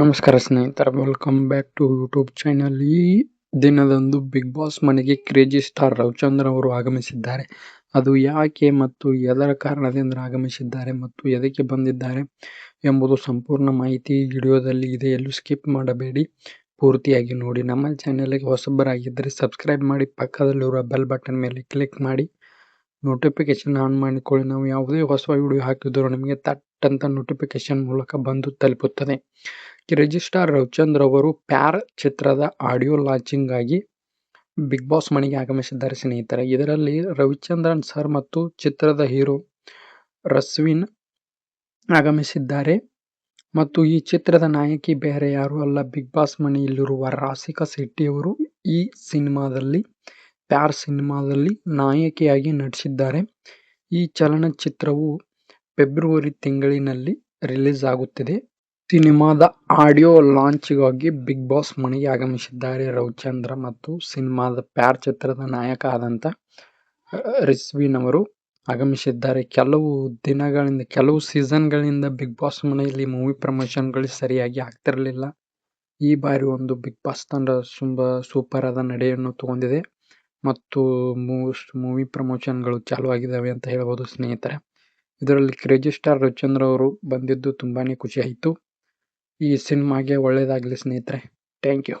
ನಮಸ್ಕಾರ ಸ್ನೇಹಿತರೆ welcome back to YouTube channel ಈ ದಿನದಂದು ಬಿಗ್ ಬಾಸ್ ಮನೆಗೆ ಕ್ರೇಜಿ ಸ್ಟಾರ್ ರವಿಚಂದ್ರ ಅವರು ಆಗಮಿಸಿದ್ದಾರೆ. ಅದು ಯಾಕೆ ಮತ್ತು ಎದರ ಕಾರಣದಿಂದ ಆಗಮಿಸಿದ್ದಾರೆ ಮತ್ತು ಎದಕ್ಕೆ ಬಂದಿದ್ದಾರೆ ಎಂಬುದು ಸಂಪೂರ್ಣ ಮಾಹಿತಿ ವಿಡಿಯೋದಲ್ಲಿ ಇದೆ. ಎಲ್ಲೂ ಸ್ಕಿಪ್ ಮಾಡಬೇಡಿ. ಪೂರ್ತಿಯಾಗಿ ನೋಡಿ. ನಮ್ಮ ಚಾನಲ್ಗೆ ಹೊಸಬರಾಗಿದ್ದರೆ ಸಬ್ಸ್ಕ್ರೈಬ್ ಮಾಡಿ, ಪಕ್ಕದಲ್ಲಿರುವ ಬೆಲ್ ಬಟನ್ ಮೇಲೆ ಕ್ಲಿಕ್ ಮಾಡಿ. ನೋಟಿಫಿಕೇಶನ್ ಆನ್ ಮಾಡಿಕೊಳ್ಳಿ. ನಾವು ಯಾವುದೇ ಹೊಸ ವಿಡಿಯೋ ಹಾಕಿದರೂ ನಿಮಗೆ ತಟ್ಟಂತ ನೋಟಿಫಿಕೇಶನ್ ಮೂಲಕ ಬಂದು ತಲುಪುತ್ತದೆ. ರಿಜಿಸ್ಟಾರ್ ರವಿಚಂದ್ರ ಅವರು ಪ್ಯಾರ್ ಚಿತ್ರದ ಆಡಿಯೋ ಲಾಂಚಿಂಗ್ ಆಗಿ ಬಿಗ್ ಬಾಸ್ ಮನೆಗೆ ಆಗಮಿಸಿದ್ದಾರೆ ಸ್ನೇಹಿತರೆ. ಇದರಲ್ಲಿ ರವಿಚಂದ್ರನ್ ಸರ್ ಮತ್ತು ಚಿತ್ರದ ಹೀರೋ ರಸ್ವಿನ್ ಆಗಮಿಸಿದ್ದಾರೆ. ಮತ್ತು ಈ ಚಿತ್ರದ ನಾಯಕಿ ಬೇರೆ ಯಾರು ಅಲ್ಲ. ಬಿಗ್ ಬಾಸ್ ಮನೆಯಲ್ಲಿರುವ ರಾಸಿಕಾ ಅವರು ಈ ಸಿನಿಮಾದಲ್ಲಿ, ಪ್ಯಾರ್ ಸಿನಿಮಾದಲ್ಲಿ ನಾಯಕಿಯಾಗಿ ನಟಿಸಿದ್ದಾರೆ. ಈ ಚಲನಚಿತ್ರವು ಫೆಬ್ರವರಿ ತಿಂಗಳಿನಲ್ಲಿ ರಿಲೀಸ್ ಆಗುತ್ತಿದೆ. ಸಿನಿಮಾದ ಆಡಿಯೋ ಲಾಂಚ್ಗಾಗಿ ಬಿಗ್ ಬಾಸ್ ಮನೆಗೆ ಆಗಮಿಸಿದ್ದಾರೆ ರವಿಚಂದ್ರ ಮತ್ತು ಸಿನಿಮಾದ ಪ್ಯಾರ್ ಚಿತ್ರದ ನಾಯಕ ಆದಂತ ರಿಸ್ವಿನ್ ಅವರು ಆಗಮಿಸಿದ್ದಾರೆ. ಕೆಲವು ದಿನಗಳಿಂದ, ಕೆಲವು ಸೀಸನ್ಗಳಿಂದ ಬಿಗ್ ಬಾಸ್ ಮನೆಯಲ್ಲಿ ಮೂವಿ ಪ್ರಮೋಷನ್ಗಳು ಸರಿಯಾಗಿ ಆಗ್ತಿರಲಿಲ್ಲ. ಈ ಬಾರಿ ಒಂದು ಬಿಗ್ ಬಾಸ್ ತಂಡ ತುಂಬಾ ಸೂಪರ್ ಆದ ನಡೆಯನ್ನು ತಗೊಂಡಿದೆ ಮತ್ತು ಮೂವಿ ಪ್ರಮೋಷನ್ಗಳು ಚಾಲೂ ಆಗಿದ್ದಾವೆ ಅಂತ ಹೇಳ್ಬೋದು ಸ್ನೇಹಿತರೆ. ಇದರಲ್ಲಿ ಕ್ರೇಜಿ ಸ್ಟಾರ್ ರವಿಚಂದ್ರ ಅವರು ಬಂದಿದ್ದು ತುಂಬಾನೇ ಖುಷಿ ಆಯಿತು. ಈ ಸಿನಿಮಾಗೆ ಒಳ್ಳೆಯದಾಗಲಿ ಸ್ನೇಹಿತರೆ. Thank you